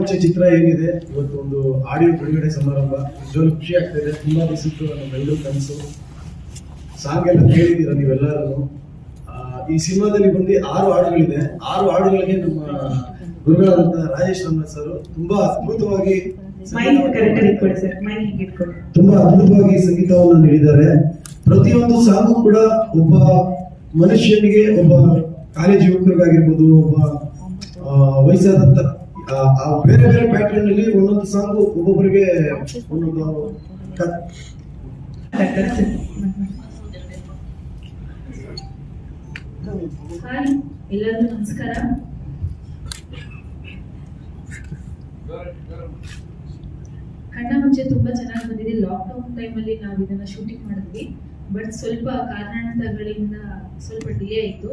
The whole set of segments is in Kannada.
ಮುಂಚೆ ಚಿತ್ರ ಏನಿದೆ ಇವತ್ತು ಒಂದು ಆಡಿಯೋ ಬಿಡುಗಡೆ ಸಮಾರಂಭ. ನಿಜವಾಗ್ಲೂ ಖುಷಿ ಆಗ್ತಿದೆ ಇದೆ. ತುಂಬಾ ದಿವಸದ್ದು ನಮ್ಮೆಲ್ಲರೂ ಕನಸು ಸಾಂಗ್ ಎಲ್ಲ ಕೇಳಿದ್ದೀರಾ ನೀವೆಲ್ಲರೂ? ಈ ಸಿನಿಮಾದಲ್ಲಿ ಬಂದು ಆರು ಹಾಡುಗಳಿದೆ. ಆರು ಹಾಡುಗಳಿಗೆ ನಮ್ಮ ಗುರುಗಳಾದಂತ ರಾಜೇಶ್ ರಾಮನಾಥ್ ಸರ್ ತುಂಬಾ ಅದ್ಭುತವಾಗಿ ತುಂಬಾ ಅದ್ಭುತವಾಗಿ ಸಂಗೀತವನ್ನು ನೀಡಿದ್ದಾರೆ. ಪ್ರತಿಯೊಂದು ಸಾಂಗು ಕೂಡ ಒಬ್ಬ ಮನುಷ್ಯನಿಗೆ ಒಬ್ಬ ಕಾಲೇಜ್ ಯುವಕರಿಗಾಗಿರ್ಬೋದು ಒಬ್ಬ ವಯಸ್ಸಾದಂತ ಆ, ಬೇರೆ ಬೇರೆ ಪ್ಯಾಟರ್ನ್ ಅಲ್ಲಿ ಒಂದೊಂದು ಸಾಂಗ್ ಒಬ್ಬೊಬ್ಬರಿಗೆ ಒಂದೊಂದು ನಮಸ್ಕಾರ. ಕಣ್ಣ ಮುಂಚೆ ತುಂಬಾ ಚೆನ್ನಾಗಿ ಬಂದಿದೆ. ಲಾಕ್ಡೌನ್ ಅಲ್ಲಿ ನಾವು ಇದನ್ನ ಶೂಟಿಂಗ್ ಮಾಡಿದ್ವಿ. ಬಟ್ ಸ್ವಲ್ಪ ಕಾರಣಾಂತರಗಳಿಂದ ಸ್ವಲ್ಪ ಡಿಲೇ ಆಯ್ತು.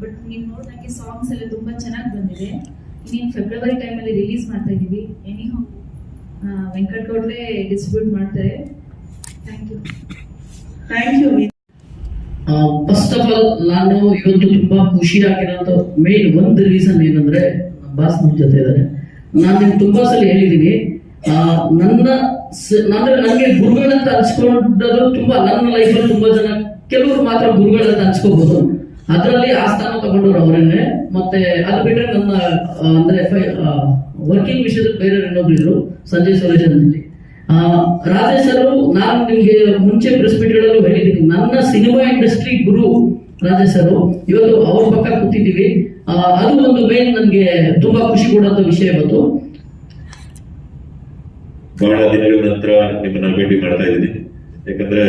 ಬಟ್ ನೀವು ನೋಡಿದಂಗೆ ಸಾಂಗ್ಸ್ ಎಲ್ಲ ತುಂಬಾ ಚೆನ್ನಾಗಿ ಬಂದಿದೆ. ಇನ್ನೇನು ಫೆಬ್ರವರಿ ಟೈಮಲ್ಲಿ ರಿಲೀಸ್ ಮಾಡ್ತಾ ಇದ್ದೀವಿ ಎನಿ ವೆಂಕಟ್ ಗೌಡ್ರೆ ಡಿಸ್ಟ್ರಿಬ್ಯೂಟ್ ಮಾಡ್ತಾರೆ. Thank you thank you first of all ನಾನು ಇವತ್ತು ತುಂಬಾ ಖುಷಿ ಆಗಿರೋಂಥ ಮೇನ್ ಒಂದು ರೀಸನ್ ಏನಂದ್ರೆ ಬಾಸ್ ನಮ್ಮ ಜೊತೆ ಇದ್ದಾರೆ ನಾನು ನಿಮ್ಗೆ ತುಂಬಾ ಸಲ ಹೇಳಿದೀನಿ. ಆ, ನನ್ನ ಅಂದ್ರೆ ನನಗೆ ಗುರುಗಳಂತ ಅನ್ಸ್ಕೊಂಡದ್ದು ತುಂಬಾ ನನ್ನ ಲೈಫಲ್ಲಿ ತುಂಬಾ ಜನ ಕೆಲವರು ಮಾತ್ರ ಗುರುಗಳಂತ ಅನ್ಸ್ಕೋಬಹುದು ಅದರಲ್ಲಿ ಆ ಸ್ಥಾನ ತಗೊಂಡವ್ರು ಅವರನ್ನೇ ಮತ್ತೆ ಅದು ಬಿಟ್ಟರೆ ನನ್ನ ಅಂದ್ರೆ ವರ್ಕಿಂಗ್ ವಿಷಯದ ಬೇರೆ ಇನ್ನೊಬ್ರು ಇದ್ರು ಸಂಜಯ್ ಸುರೇಶ್ ಅಂತ ಆ, ರಾಜೇಶ್ ಅವರು ನಾನು ನಿಮ್ಗೆ ಮುಂಚೆ ಪ್ರೆಸ್ ಮೀಟ್ಗಳಲ್ಲೂ ಹೇಳಿದ್ದೀನಿ. ನನ್ನ ಸಿನಿಮಾ ಇಂಡಸ್ಟ್ರಿ ಗುರು ರಾಜೇಶ್ ಇವತ್ತು ಅವ್ರ ಪಕ್ಕ ಕೂತಿದ್ದೀವಿ. ಅದು ಒಂದು ಮೇನ್ ನನಗೆ ತುಂಬಾ ಖುಷಿ ಕೊಡುವಂತ ವಿಷಯ ಇವತ್ತು. ಬಹಳ ದಿನಗಳ ನಂತರ ನಿಮ್ಮನ್ನ ಭೇಟಿ ಮಾಡ್ತಾ ಇದ್ದೀನಿ. ಯಾಕಂದ್ರೆ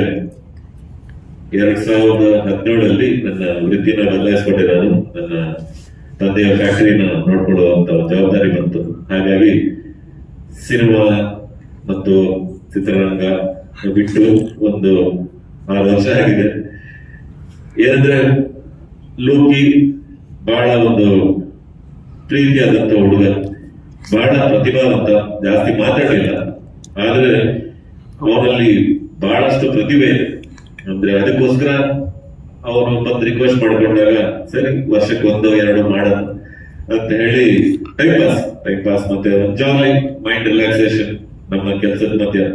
ಎರಡ್ ಸಾವಿರದ ಹದಿನೇಳಲ್ಲಿ ನನ್ನ ವೃತ್ತಿನ ಬದಲಾಯಿಸ್ಕೊಂಡೆ ನಾನು ನನ್ನ ತಂದೆಯ ಫ್ಯಾಕ್ಟರಿನ ನೋಡ್ಕೊಳ್ಳುವಂತ ಜವಾಬ್ದಾರಿ ಬಂತು. ಹಾಗಾಗಿ ಸಿನಿಮಾ ಮತ್ತು ಚಿತ್ರರಂಗ ಬಿಟ್ಟು ಒಂದು ಆರು ವರ್ಷ ಆಗಿದೆ. ಏನಂದ್ರೆ ಲೋಕಿ ಬಹಳ ಒಂದು ಪ್ರೀತಿಯಾದಂತ ಹುಡುಗ. ಬಹಳ ಪ್ರತಿಭಾವಂತ, ಜಾಸ್ತಿ ಮಾತಾಡಲಿಲ್ಲ. ಆದ್ರೆ ಅವನಲ್ಲಿ ಬಹಳಷ್ಟು ಪ್ರತಿಭೆ ಅಂದ್ರೆ ಅದಕ್ಕೋಸ್ಕರ ಅವರು ಬಂದು ರಿಕ್ವೆಸ್ಟ್ ಮಾಡ್ಕೊಂಡಾಗ, ಸರಿ, ವರ್ಷಕ್ಕೆ ಒಂದು, ಎರಡು ಮಾಡೋಣ ಅಂತ ಹೇಳಿ ಟೈಮ್ ಪಾಸ್ ಟೈಮ್ ಪಾಸ್ ಮತ್ತೆ ಜಾಲಿ ಮೈಂಡ್ ರಿಲ್ಯಾಕ್ಸೇಷನ್ ನಮ್ಮ ಕೆಲಸದ ಮಧ್ಯ.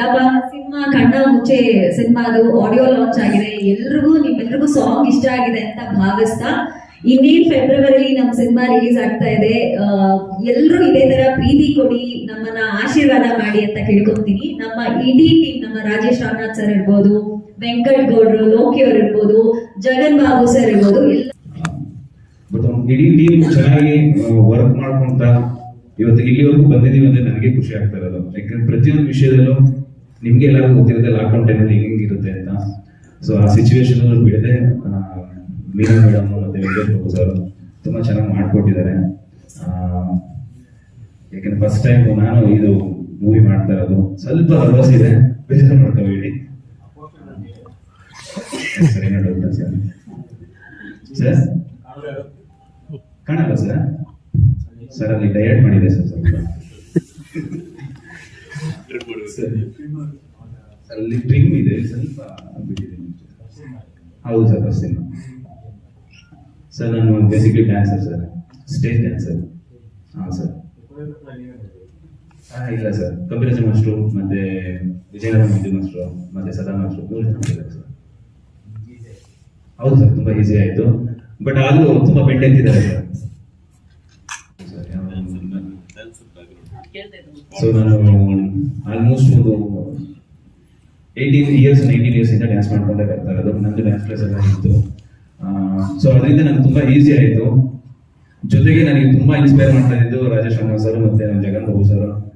ನಮ್ಮ ಸಿನಿಮಾ ಕಣ್ಣ ಮುಚ್ಚೆ ಸಿನಿಮಾದು ಆಡಿಯೋ ಲಾಂಚ್ ಆಗಿದೆ. ಎಲ್ರಿಗೂ, ನಿಮ್ಮೆಲ್ರಿಗೂ ಸಾಂಗ್ ಇಷ್ಟ ಆಗಿದೆ ಅಂತ ಭಾವಿಸ್ತಾ ಇನ್ನೇನ್ ಫೆಬ್ರವರಿ ನಮ್ಮ ಸಿನಿಮಾ ರಿಲೀಸ್ ಆಗ್ತಾ ಇದೆ ಎಲ್ಲರೂ ಇದೇ ತರ ಪ್ರೀತಿ ಕೊಡಿ, ನಮ್ಮನ್ನ ಆಶೀರ್ವಾದ ಮಾಡಿ ಅಂತ ಕೇಳ್ಕೊತೀನಿ. ನಮ್ಮ ಇಡೀ ಟೀಮ್ ನಮ್ಮ ರಾಜೇಶ್ ರಾಮನಾಥ್ ಸರ್ ಇರ್ಬೋದು, ವೆಂಕಟ್ ಗೌಡ್ರು, ಲೋಕಿ ಅವ್ರು ಇರ್ಬೋದು, ಜಗನ್ ಬಾಬು ಸರ್ ಇರ್ಬೋದು, ಎಲ್ಲ ಇಡೀ ಟೀಮ್ ಚೆನ್ನಾಗಿ ವರ್ಕ್ ಮಾಡ್ಕೊಂತ ಇವತ್ತು ಇಲ್ಲಿವರೆಗೂ ಬಂದಿದೀವಿ ಅಂದ್ರೆ ನನಗೆ ಖುಷಿ ಆಗ್ತಾ ಇರೋದು. ಯಾಕಂದ್ರೆ ಪ್ರತಿಯೊಂದು ವಿಷಯದಲ್ಲೂ ನಿಮ್ಗೆ ಎಲ್ಲರೂ ಗೊತ್ತಿರುತ್ತೆ, ಲಾಕ್ಡೌನ್ ಟೈಮಲ್ಲಿ ಹೆಂಗಿರುತ್ತೆ ಅಂತ. ಸೊ ಆ ಸಿಚುವೇಶನ್ ಬಿಡದೆ ಮೀನಾ ಮೇಡಮ್ ಮತ್ತೆ ವೆಂಕಟೇಶ್ ಸರ್ ತುಂಬಾ ಚೆನ್ನಾಗಿ ಮಾಡಿಕೊಟ್ಟಿದ್ದಾರೆ. ಯಾಕಂದ್ರೆ ಫಸ್ಟ್ ಟೈಮ್ ನಾನು ಇದು ಮೂವಿ ಮಾಡ್ತಾ ಇರೋದು. ಸ್ವಲ್ಪ ನರ್ವಸ್ ಇದೆ. ಬೇಜಾರು ಮಾಡ್ಕೋಬೇಡಿ ಸರಿ ಸರ್? ಕಾಣಲ್ಲ ಸರ್? ಸರ್, ಅಲ್ಲಿ ಡಯಟ್ ಮಾಡಿದೆ ಸರ್ ಸ್ವಲ್ಪ. ಸರ್. ಅಲ್ಲಿ ಟ್ರಿಮ್ ಇದೆ. ಸ್ವಲ್ಪ ಹೌದು ಸರ್ ಬಸ್ಸಿನ ಸರ್ ನಾನು basically dancer sir stage dancer ಹಾಂ ಸರ್ ಹಾಂ, ಇಲ್ಲ ಸರ್ ಕಪಿರಾಜ ಮಾಸ್ಟ್ರು ಮತ್ತೆ ವಿಜಯನಗರ ಮಂಜು ಮಾಸ್ಟ್ರು ಮತ್ತೆ ಸದಾ ಮಾಸ್ಟ್ರು ಮೂರು ಜನ ಸರ್ ಹೌದು ಸರ್ ತುಂಬ ಈಸಿ ಆಯಿತು. ಬಟ್ ಆದರೂ ತುಂಬ ಪೆಂಡೆಂಟ್ ಇದ್ದಾರೆ ಸರ್ ಸೊ ನಾನು ಆಲ್ಮೋಸ್ಟ್ ಒಂದು ಏಯ್ಟೀನ್ ಇಯರ್ಸ್ ನೈನ್ಟೀನ್ ಇಂದ ಡ್ಯಾನ್ಸ್ ಮಾಡ್ಕೊಂಡೇ ಬರ್ತಾ ಇರೋದು. ನಂದು ಡ್ಯಾನ್ಸ್ ಕ್ಲಾಸ್ ಎಲ್ಲ ಇತ್ತು ಸೊ ಅದರಿಂದ ನನಗೆ ತುಂಬಾ ಈಸಿ ಆಯಿತು. ಜೊತೆಗೆ ನನಗೆ ತುಂಬಾ ಇನ್ಸ್ಪೈರ್ ಮಾಡ್ತಾ ಇದ್ದು ರಾಜೇಶ್ ಸರ್ ಮತ್ತೆ ಜಗನ್ ಬಾಬು ಸರ್.